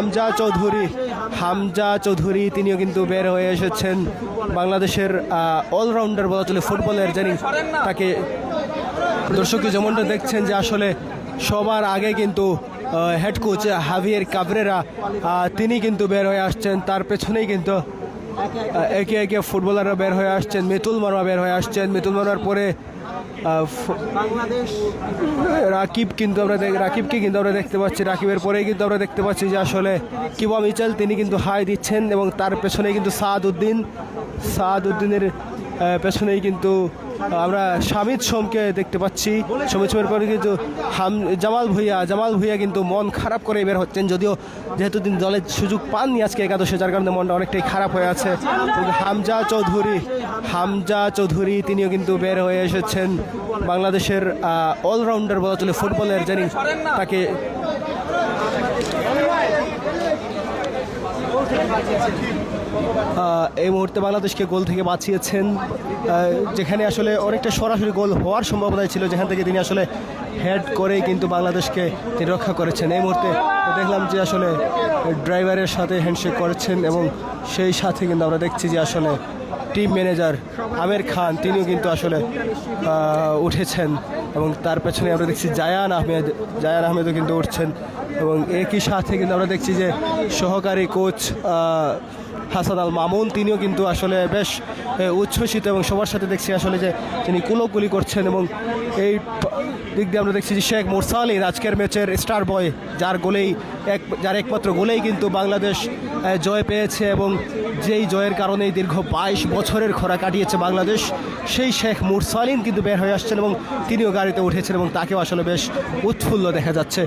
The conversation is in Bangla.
হামজা চৌধুরী হামজা চৌধুরী তিনিও কিন্তু বের হয়ে এসেছেন বাংলাদেশের অলরাউন্ডার বলা চলে ফুটবলের যিনি তাকে দর্শক যেমনটা দেখছেন যে আসলে সবার আগে কিন্তু হেড কোচ হাভিয়ের কাবরেরা তিনি কিন্তু বের হয়ে আসছেন। তার পেছনেই কিন্তু একে একে ফুটবলাররা বের হয়ে আসছেন, মিতুল মারমা বের হয়ে আসছেন। মিতুল মারমার পরে রাকিব কিন্তু আমরা রাকিবকে কিন্তু আমরা দেখতে পাচ্ছি। রাকিবের পরেই কিন্তু আমরা দেখতে পাচ্ছি যে আসলে কিবা মিচাল, তিনি কিন্তু হাই দিচ্ছেন এবং তার পেছনে কিন্তু সাদ উদ্দিন সাদ উদ্দিনের পেছনেই কিন্তু আমরা শামিদ সোমকে দেখতে পাচ্ছি। সমিত সোমের পরে কিন্তু হাম জামাল ভুইয়া জামাল ভুইয়া কিন্তু মন খারাপ করে বের হচ্ছেন যদিও যেহেতু তিনি দলের সুযোগ পাননি আজকে একাদশে যার কারণে মনটা অনেকটাই খারাপ হয়ে আছে। হামজা চৌধুরী হামজা চৌধুরী তিনিও কিন্তু বের হয়ে এসেছেন। বাংলাদেশের অলরাউন্ডার বলা চলে ফুটবলের যিনি তাকে আহ, এই মুহূর্তে বাংলাদেশকে গোল থেকে বাঁচিয়েছেন যেখানে আসলে অনেকটা সরাসরি গোল হওয়ার সম্ভাবনা ছিল, যেখান থেকে তিনি আসলে হেড করেই কিন্তু বাংলাদেশকে তিনি রক্ষা করেছেন। এই মুহূর্তে দেখলাম যে আসলে ড্রাইভারের সাথে হ্যান্ডশেক করেছেন এবং সেই সাথে কিন্তু আমরা দেখছি যে আসলে টিম ম্যানেজার আমের খান, তিনিও কিন্তু আসলে উঠেছেন এবং তার পেছনে আমরা দেখছি জায়ান আহমেদ, জায়ান আহমেদও কিন্তু উঠছেন এবং একই সাথে কিন্তু আমরা দেখছি যে সহকারী কোচ হাসান আল মামুন, তিনিও কিন্তু আসলে বেশ উচ্ছ্বসিত এবং সবার সাথে দেখছি আসলে যে তিনি কুলোকুলি করছেন এবং এই দিক দিয়ে আমরা দেখছি যে শেখ মোরসালিন আজকের ম্যাচের স্টার বয়, যার গোলেই এক, যার একমাত্র গোলেই কিন্তু বাংলাদেশ জয় পেয়েছে এবং যেই জয়ের কারণেই দীর্ঘ বাইশ বছরের খরা কাটিয়েছে বাংলাদেশ, সেই শেখ মুরসালিন কিন্তু বের হয়ে আসছেন এবং তিনিও গাড়িতে উঠেছেন এবং তাকেও আসলে বেশ উৎফুল্ল দেখা যাচ্ছে।